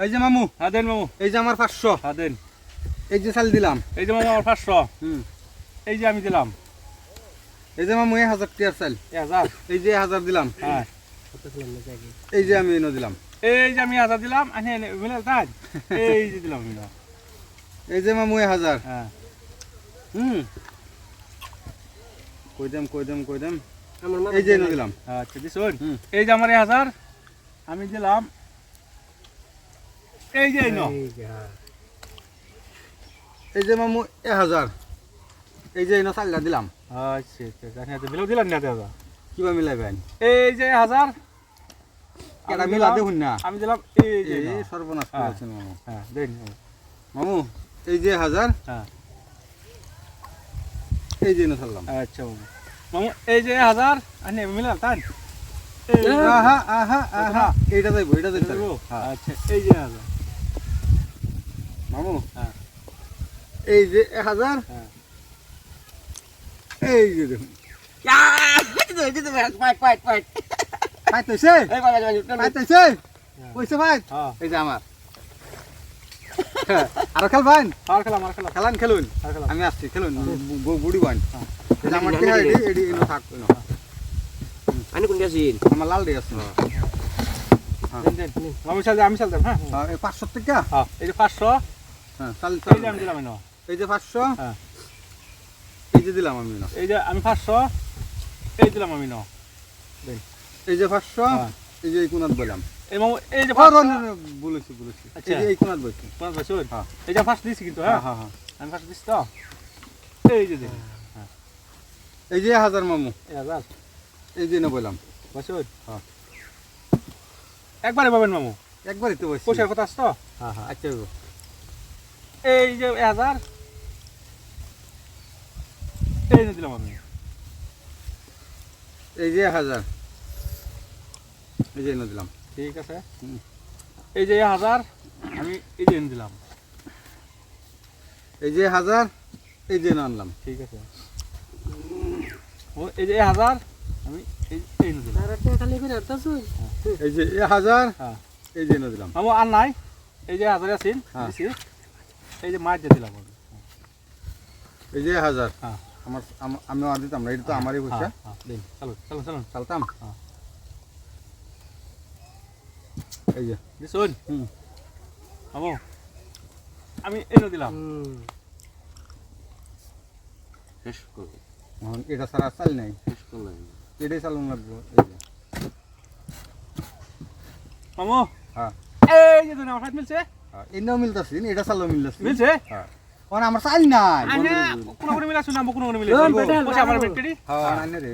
এই যে মামু হ্যাঁ দেন মামু এই যে আমার পাঁচশো হ্যাঁ দেন এই যে চাল দিলাম এই যে মামু আমার পাঁচশো হুম এই যে আমি দিলাম এই যে মামু এই হাজার টিয়ার চাল এক হাজার এই যে হাজার দিলাম হ্যাঁ এই যে আমি এনে দিলাম এই যে আমি হাজার দিলাম আনে মিলে তাই এই যে দিলাম আমি এই যে মামু এই হাজার হ্যাঁ হুম কই দেম কই দেম কই দেম এই যে এনে দিলাম আচ্ছা দিছুন এই যে আমার এই হাজার আমি দিলাম এই যে এই যে, হ্যাঁ। এই যে মামু এক হাজার। এই যে এনে চালটা দিলাম। আচ্ছা আচ্ছা আচ্ছা। দিলাম না দাদা কিবা মিলাইবেন? এই যে হাজার। না আমি দিলাম এই যে সর্বনাশ হ্যাঁ। করেছেন মামু। হ্যাঁ দেন। মামু এই যে হাজার। হ্যাঁ। এই যে চাললাম আচ্ছা মামু। মামু এই যে হাজার। মিলাল তাই আহা আহা আহা। এইটা যাইবো এটা যাইতে হ্যাঁ। আচ্ছা এই যে হাজার। মামু? হ্যাঁ। এই যে এক হাজার? হ্যাঁ। এই যে দেখুন। হ্যাঁ। এই যে আমার। আর খেলবেন আর খেলাম আর খেলাম। খেলান খেলুন। আমি আসছি খেলুন। বুড়ি কোন দিয়েছিন? আমার লাল দেন দেন আমি চাল আমি চাল হ্যাঁ। পাঁচশো টাকা? এই যে পাঁচশো। এই যে এই যে পাঁচশো হ্যাঁ। এই যে দিলাম আমি এই যে আমি পাঁচশো এই দিলাম আমি এই যে পাঁচশো হ্যাঁ। এই যে এই কোনাত বললাম এই মামু এই যে বলেছি বলেছি এই আচ্ছা। এই কোনাত বলছি হ্যাঁ। এই যে ফার্স্ট দিছি কিন্তু হ্যাঁ হ্যাঁ হ্যাঁ হ্যাঁ আমি ফার্স্ট দিছি তো এই যে এই যে হাজার মামু এই হাজার এই যে না বললাম হ্যাঁ। একবারে পাবেন মামু একবারই তো বলছি পয়সার কথা আছে তো হ্যাঁ হ্যাঁ আচ্ছা। এই যে হাজার এই যে দিলাম আমি এই যে হাজার এই যে এনে দিলাম ঠিক আছে এই যে হাজার আমি এই যে এনে দিলাম এই যে হাজার এই যে আনলাম ঠিক আছে ও এই যে হাজার আমি এই এই এনে দিলাম? এই যে হাজার হ্যাঁ। এই যে এনে দিলাম মামু আর নাই এই যে হাজার আছেন হ্যাঁ। এই যে মাছ দিয়ে দিলাম এই যে হাজার। হ্যাঁ। আমার আমি আর দিতাম না এটা তো আমারই পয়সা হ্যাঁ, হ্যাঁ, চলো চলো চলো। চালতাম। হ্যাঁ। এই যে। দিছুন হুম। আমি এনে দিলাম। এটা ছাড়া চাল নাই। এটাই চালুন লাগবো এই যে। মামু হ্যাঁ। এই যে দুনিয়া আমার মিলছে। হ্যাঁ, এনেও মিলতাছি এটা চালও মিলতাছি। মিলছে? হ্যাঁ। এখন আমার চাল নাই। কোনো কোনো মিলাছুন না কোনো কোনো মিলে লোন পেটেল, পয়সা আমার। হ্যাঁ আনে রে